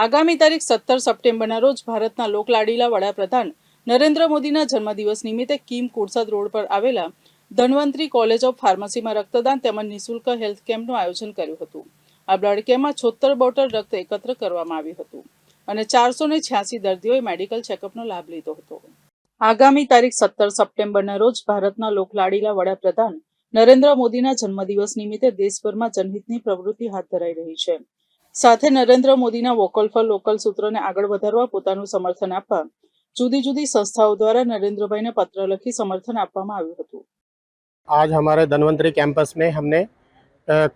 આગામી તારીખ સત્તર સપ્ટેમ્બરના રોજ ભારતના લોકલાડીલા વડાપ્રધાન નરેન્દ્ર મોદીના જન્મદિવસ નિમિત્તે કિમ કુરસદ રોડ પર આવેલા ધન્વંતરી કોલેજ ઓફ ફાર્મસીમાં રક્તદાન તેમજ નિઃશુલ્ક હેલ્થ કેમ્પનું આયોજન કર્યું હતું આ બ્લડ કેમ્પમાં છોતર બોટલ રક્ત એકત્ર કરવામાં આવ્યું હતું અને ચારસો ને છ્યાસી દર્દીઓએ મેડિકલ ચેકઅપનો લાભ લીધો હતો આગામી તારીખ સત્તર સપ્ટેમ્બરના રોજ ભારતના લોકલાડીલા વડાપ્રધાન નરેન્દ્ર મોદીના જન્મદિવસ નિમિત્તે દેશભરમાં જનહિતની પ્રવૃત્તિ હાથ ધરાઈ રહી છે સાથે નરેન્દ્ર મોદીના વોકલ ફોર લોકલ સૂત્રને આગળ વધારવા પોતાનું સમર્થન આપવા જુદી જુદી સંસ્થાઓ દ્વારા નરેન્દ્રભાઈને પત્ર લખી સમર્થન આપવામાં આવ્યું હતું આજ અમારા ધનવંતરી કેમ્પસ મેં હમને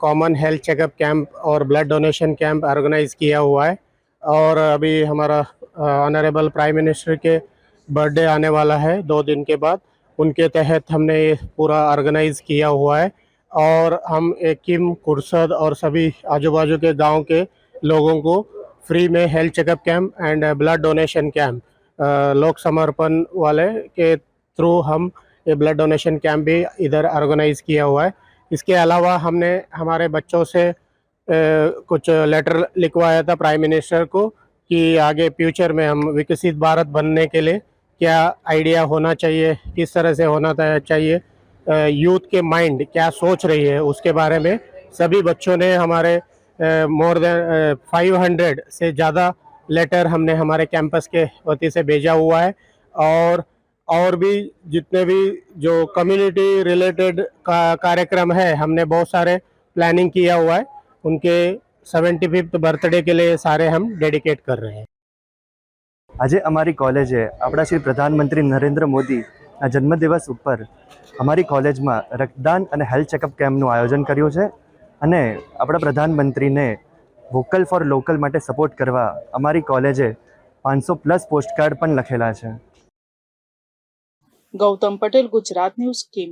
કોમન હેલ્થ ચેકઅપ કેમ્પ ઓર બ્લડ ડોનેશન કેમ્પ ઓર્ગેનાઇઝ કિયા હુઆ હે ઓર અભી હમારા ઓનરેબલ પ્રાઇમ મિનિસ્ટર કે બર્થડે આને વાલા હે 2 દિન કે બાદ ઉનકે તહેત હમને પૂરા ઓર્ગેનાઇઝ કિયા હુઆ હે और हम किम कुरसद और सभी आजू बाजू के गांव के लोगों को फ्री में health checkup camp and blood donation camp लोक समर्पण वाले के थ्रू हम ये ब्लड डोनेशन कैंप भी इधर ऑर्गेनाइज किया हुआ है इसके अलावा हमने हमारे बच्चों से uh, कुछ लेटर लिखवाया था प्राइम मिनिस्टर को कि आगे फ्यूचर में हम विकसित भारत बनने के लिए क्या आइडिया होना चाहिए किस तरह से होना चाहिए यूथ के माइंड क्या सोच रही है उसके बारे में सभी बच्चों ने हमारे मोर देन 500 से ज़्यादा लेटर हमने हमारे कैंपस के वती से भेजा हुआ है और और भी जितने भी जो कम्युनिटी रिलेटेड का कार्यक्रम है हमने बहुत सारे प्लानिंग किया हुआ है उनके सेवेंटी फिफ्थ बर्थडे के लिए सारे हम डेडिकेट कर रहे हैं हमारी कॉलेज है अपना श्री प्रधानमंत्री नरेंद्र मोदी આ જન્મદિવસ ઉપર અમારી કોલેજમાં રક્તદાન અને હેલ્થ ચેકઅપ કેમ્પનું આયોજન કર્યું છે અને આપણા પ્રધાનમંત્રીને વોકલ ફોર લોકલ માટે સપોર્ટ કરવા અમારી કોલેજે પાંચસો પ્લસ પોસ્ટકાર્ડ પણ લખેલા છે ગૌતમ પટેલ ગુજરાત ન્યૂઝ સ્કીમ